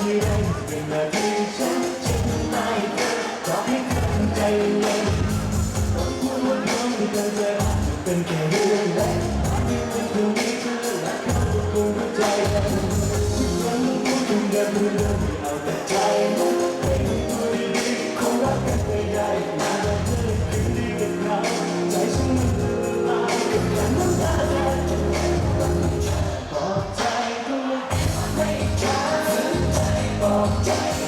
ไม่ได้อย่ฉันฉันไม่ไขอให้ทำใจเย็นต้ผูดว่านี้เธจะเป็นแค่เรื่องเล็กที่มันคงมีเธอและเขาคงเข้าใจกันฉันพูดถึงแบบเดิมเอาแต่ใจมันเป็ตัวดีๆคงรักกันไม่ได้มาเธอคืนดีกับเขาใจฉันมันละลายกับน้ำ Oh,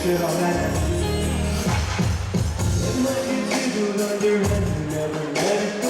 stood all night. It might get under and never let it go.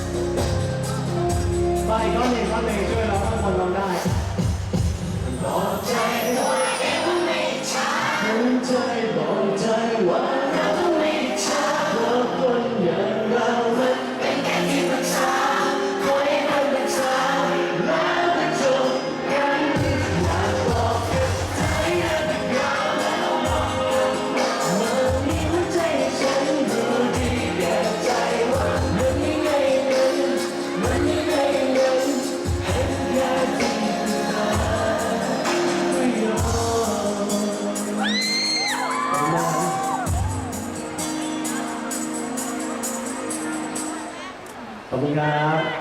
ไปก็หนึ่งก็หนึ่งช่วยเราข้างบนเราได้อกใจว่เอ็มไม่ใช่ใจบอกใจว่า 好不啦。